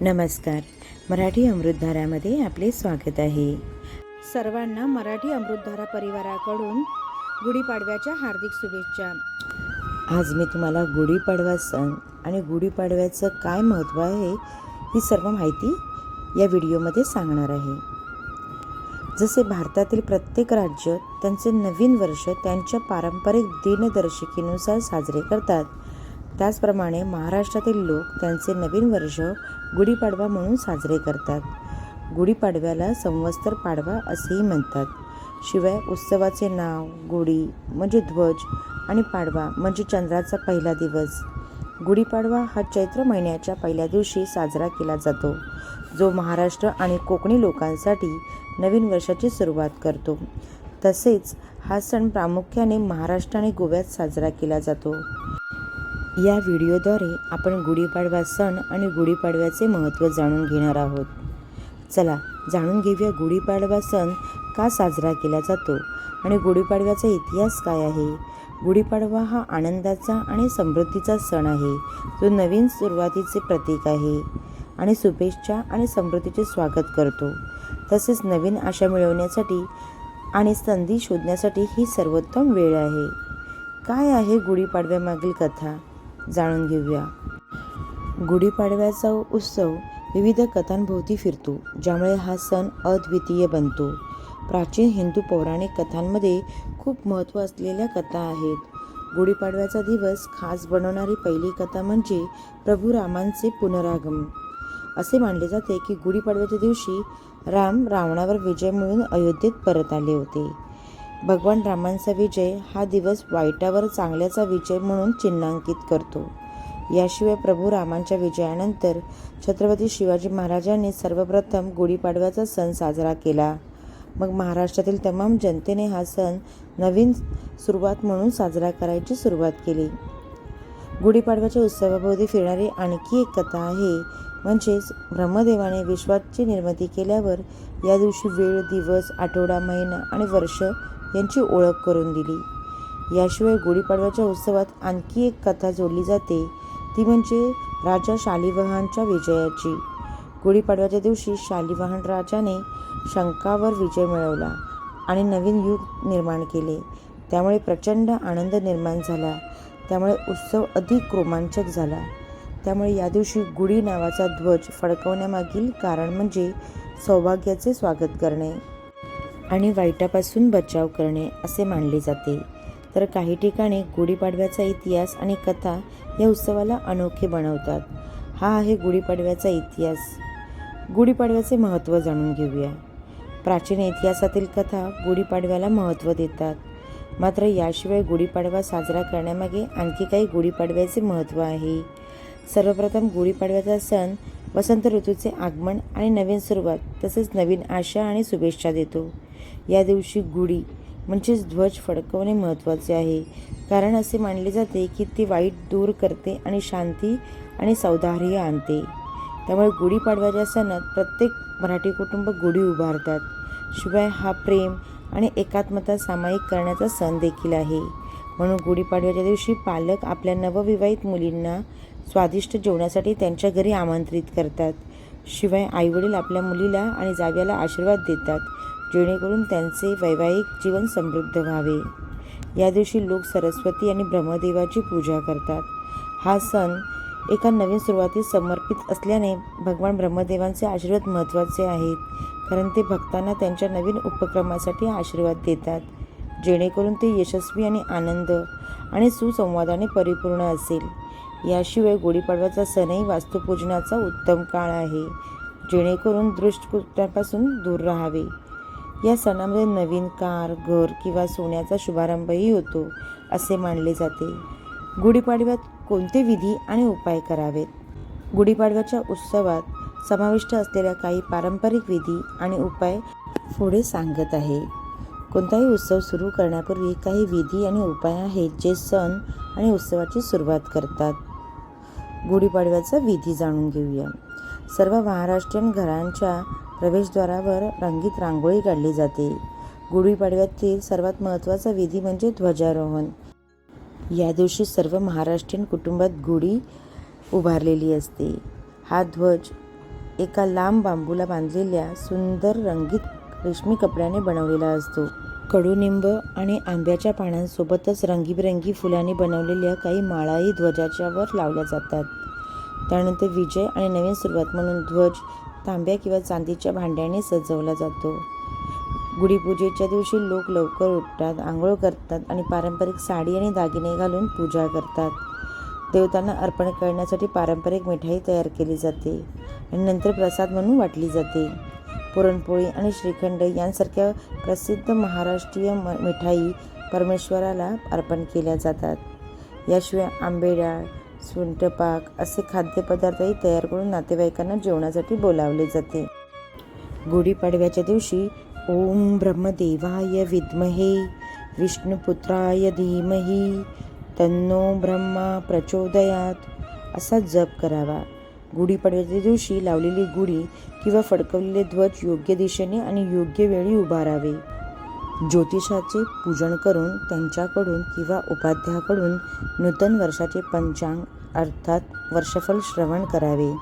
नमस्कार. मराठी अमृतधारामध्ये आपले स्वागत आहे. सर्वांना मराठी अमृतधारा परिवाराकडून गुढीपाडव्याच्या हार्दिक शुभेच्छा. आज मी तुम्हाला गुढीपाडवा सण आणि गुढीपाडव्याचं काय महत्त्व आहे ही सर्व माहिती या व्हिडिओमध्ये सांगणार आहे. जसे भारतातील प्रत्येक राज्य त्यांचे नवीन वर्ष त्यांच्या पारंपरिक दिनदर्शिकेनुसार साजरे करतात त्याचप्रमाणे महाराष्ट्रातील लोक त्यांचे नवीन वर्ष गुढीपाडवा म्हणून साजरे करतात. गुढीपाडव्याला संवत्सर पाडवा असेही म्हणतात. शिवाय उत्सवाचे नाव गुढी म्हणजे ध्वज आणि पाडवा म्हणजे चंद्राचा पहिला दिवस. गुढीपाडवा हा चैत्र महिन्याच्या पहिल्या दिवशी साजरा केला जातो जो महाराष्ट्र आणि कोकणी लोकांसाठी नवीन वर्षाची सुरुवात करतो. तसेच हा सण प्रामुख्याने महाराष्ट्र आणि गोव्यात साजरा केला जातो. या व्हिडिओद्वारे आपण गुढीपाडवा सण आणि गुढीपाडव्याचे महत्त्व जाणून घेणार आहोत. चला जाणून घेऊया गुढीपाडवा सण का साजरा केला जातो आणि गुढीपाडव्याचा इतिहास काय आहे? गुढीपाडवा हा आनंदाचा आणि समृद्धीचा सण आहे. जो नवीन सुरुवातीचे प्रतीक आहे आणि शुभेच्छा आणि समृद्धीचे स्वागत करतो. तसेच नवीन आशा मिळवण्यासाठी आणि संधी शोधण्यासाठी ही सर्वोत्तम वेळ आहे. काय आहे गुढीपाडव्यामागील कथा? जाणून घेऊया. गुढीपाडव्याचा उत्सव विविध कथांभोवती फिरतो ज्यामुळे हा सण अद्वितीय बनतो. प्राचीन हिंदू पौराणिक कथांमध्ये खूप महत्त्व असलेल्या कथा आहेत. गुढीपाडव्याचा दिवस खास बनवणारी पहिली कथा म्हणजे प्रभू रामांचे पुनरागम. असे मानले जाते की गुढीपाडव्याच्या दिवशी राम रावणावर विजय मिळून अयोध्येत परत आले होते. भगवान रामांचा विजय हा दिवस वाईटावर चांगल्याचा विजय म्हणून चिन्हांकित करतो. याशिवाय प्रभू रामांच्या विजयानंतर छत्रपती शिवाजी महाराजांनी सर्वप्रथम गुढीपाडव्याचा सण साजरा केला. मग महाराष्ट्रातील तमाम जनतेने हा सण नवीन सुरुवात म्हणून साजरा करायची सुरुवात केली. गुढीपाडव्याच्या उत्सवाभोवती फिरणारी आणखी एक कथा आहे म्हणजेच ब्रह्मदेवाने विश्वाची निर्मिती केल्यावर या दिवशी वेळ दिवस आठवडा महिना आणि वर्ष यांची ओळख करून दिली. याशिवाय गुढीपाडव्याच्या उत्सवात आणखी एक कथा जोडली जाते. ती म्हणजे राजा शालिवाहनच्या विजयाची. गुढीपाडव्याच्या दिवशी शालिवाहन राजाने शंकावर विजय मिळवला आणि नवीन युग निर्माण केले. त्यामुळे प्रचंड आनंद निर्माण झाला. त्यामुळे उत्सव अधिक रोमांचक झाला. त्यामुळे या दिवशी गुढी नावाचा ध्वज फडकवण्यामागील कारण म्हणजे सौभाग्याचे स्वागत करणे. आणि वाईटापासून बचाव करणे असे मानले जाते. तर काही ठिकाणी गुढीपाडव्याचा इतिहास आणि कथा या उत्सवाला अनोखे बनवतात. हा आहे गुढीपाडव्याचा इतिहास. गुढीपाडव्याचे महत्त्व जाणून घेऊया. प्राचीन इतिहासातील कथा गुढीपाडव्याला महत्त्व देतात. मात्र याशिवाय गुढीपाडवा साजरा करण्यामागे आणखी काही गुढीपाडव्याचे महत्त्व आहे. सर्वप्रथम गुढीपाडव्याचा सण वसंत ऋतूचे आगमन आणि नवीन सुरुवात तसेच नवीन आशा आणि शुभेच्छा देतो. या दिवशी गुढी म्हणजेच ध्वज फडकवणे महत्त्वाचे आहे. कारण असे मानले जाते की ती वाईट दूर करते आणि शांती आणि सौदार्य आणते. त्यामुळे गुढीपाडव्याच्या सणात प्रत्येक मराठी कुटुंब गुढी उभारतात. शिवाय हा प्रेम आणि एकात्मता सामायिक करण्याचा सण देखील आहे. म्हणून गुढीपाडव्याच्या दिवशी पालक आपल्या नवविवाहित मुलींना स्वादिष्ट जेवणासाठी त्यांच्या घरी आमंत्रित करतात. शिवाय आईवडील आपल्या मुलीला आणि जाव्याला आशीर्वाद देतात जेणेकरून त्यांचे वैवाहिक जीवन समृद्ध व्हावे. या दिवशी लोक सरस्वती आणि ब्रह्मदेवाची पूजा करतात. हा सण एका नवीन सुरुवातीस समर्पित असल्याने भगवान ब्रह्मदेवांचे आशीर्वाद महत्त्वाचे आहेत कारण ते भक्तांना त्यांच्या नवीन उपक्रमासाठी आशीर्वाद देतात जेणेकरून ते यशस्वी आणि आनंद आणि सुसंवादाने परिपूर्ण असेल. याशिवाय गुढीपाडव्याचा सणही वास्तुपूजनाचा उत्तम काळ आहे जेणेकरून दृष्टकृत्यापासून दूर राहावे. या सणामध्ये नवीन कार घर किंवा सोन्याचा शुभारंभही होतो असे मानले जाते. गुढीपाडव्यात कोणते विधी आणि उपाय करावेत? गुढीपाडव्याच्या उत्सवात समाविष्ट असलेल्या काही पारंपरिक विधी आणि उपाय पुढे सांगत आहे. कोणताही उत्सव सुरू करण्यापूर्वी काही विधी आणि उपाय आहेत जे सण आणि उत्सवाची सुरुवात करतात. गुढीपाडव्याचा विधी जाणून घेऊया. सर्व महाराष्ट्रीयन घरांच्या प्रवेशद्वारावर रंगीत रांगोळी काढली जाते. गुढीपाडव्यातील सर्वात महत्त्वाचा विधी म्हणजे ध्वजारोहण. या दिवशी सर्व महाराष्ट्रीयन कुटुंबात गुढी उभारलेली असते. हा ध्वज एका लांब बांबूला बांधलेल्या सुंदर रंगीत रेशमी कपड्याने बनवलेला असतो. कडुनिंब आणि आंब्याच्या पानांसोबतच रंगीबेरंगी फुलांनी बनवलेल्या काही माळाही ध्वजाच्यावर लावल्या जातात. त्यानंतर विजय आणि नवीन सुरुवात म्हणून ध्वज तांब्या किंवा चांदीच्या भांड्याने सजवला जातो. गुढीपूजेच्या दिवशी लोक लवकर उठतात आंघोळ करतात आणि पारंपरिक साडी आणि दागिने घालून पूजा करतात. देवतांना अर्पण करण्यासाठी पारंपरिक मिठाई तयार केली जाते आणि नंतर प्रसाद म्हणून वाटली जाते. पुरणपोळी आणि श्रीखंड यांसारख्या प्रसिद्ध महाराष्ट्रीय म मिठाई परमेश्वराला अर्पण केल्या जातात. याशिवाय आंबेडाळ सुंटपाक असे खाद्यपदार्थही तयार करून नातेवाईकांना जेवणासाठी बोलावले जाते. गुढीपाडव्याच्या दिवशी ओम ब्रह्मदेवाय विद्महे विष्णुपुत्राय धीमही तन्नो ब्रह्मा प्रचोदयात असा जप करावा. गुढीपाडव्याच्या दिवशी लावलेली गुढी किंवा फडकवलेले ध्वज योग्य दिशेने आणि योग्य वेळी उभारावे. ज्योतिषाचे पूजन करून त्यांच्याकडून किंवा उपाध्याकडून नूतन वर्षाचे पंचांग अर्थात वर्षफल श्रवण करावे.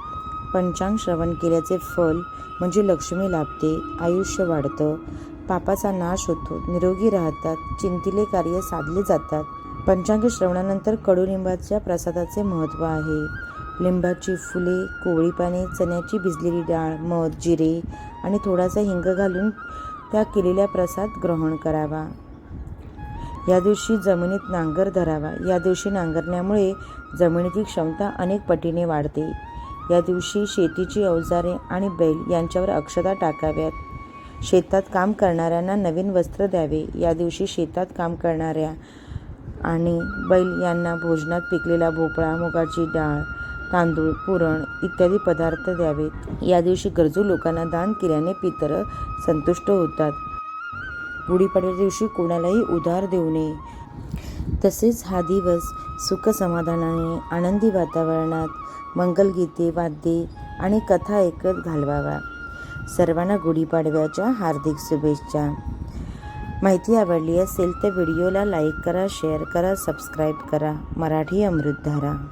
पंचांग श्रवण केल्याचे फल म्हणजे लक्ष्मी लाभते आयुष्य वाढतं पापाचा नाश होतो निरोगी राहतात चिंतिले कार्य साधले जातात. पंचांग श्रवणानंतर कडुलिंबाच्या प्रसादाचे महत्त्व आहे. लिंबाची फुले कोवळी पाने चण्याची भिजलेली डाळ मध जिरे आणि थोडासा हिंग घालून त्या केलेल्या प्रसाद ग्रहण करावा. या दिवशी जमिनीत नांगर धरावा. या दिवशी नांगरण्यामुळे जमिनीची क्षमता अनेक पटीने वाढते. या दिवशी शेतीची अवजारे आणि बैल यांच्यावर अक्षता टाकाव्यात. शेतात काम करणाऱ्यांना नवीन वस्त्र द्यावे. या दिवशी शेतात काम करणाऱ्या आणि बैल यांना भोजनात पिकलेला भोपळा मुगाची डाळ तांदूळ पुरण इत्यादी पदार्थ द्यावेत या दिवशी गरजू लोकांना दान केल्याने पितर संतुष्ट होतात. गुढीपाडव्या दिवशी कोणालाही उधार देऊ नये. तसेच हा दिवस सुख समाधानाने आनंदी वातावरणात मंगलगीते वाद्ये आणि कथा ऐकत घालवावा. सर्वांना गुढीपाडव्याच्या हार्दिक शुभेच्छा. माहिती आवडली असेल तर व्हिडिओला लाईक करा शेअर करा सबस्क्राईब करा. मराठी अमृतधारा.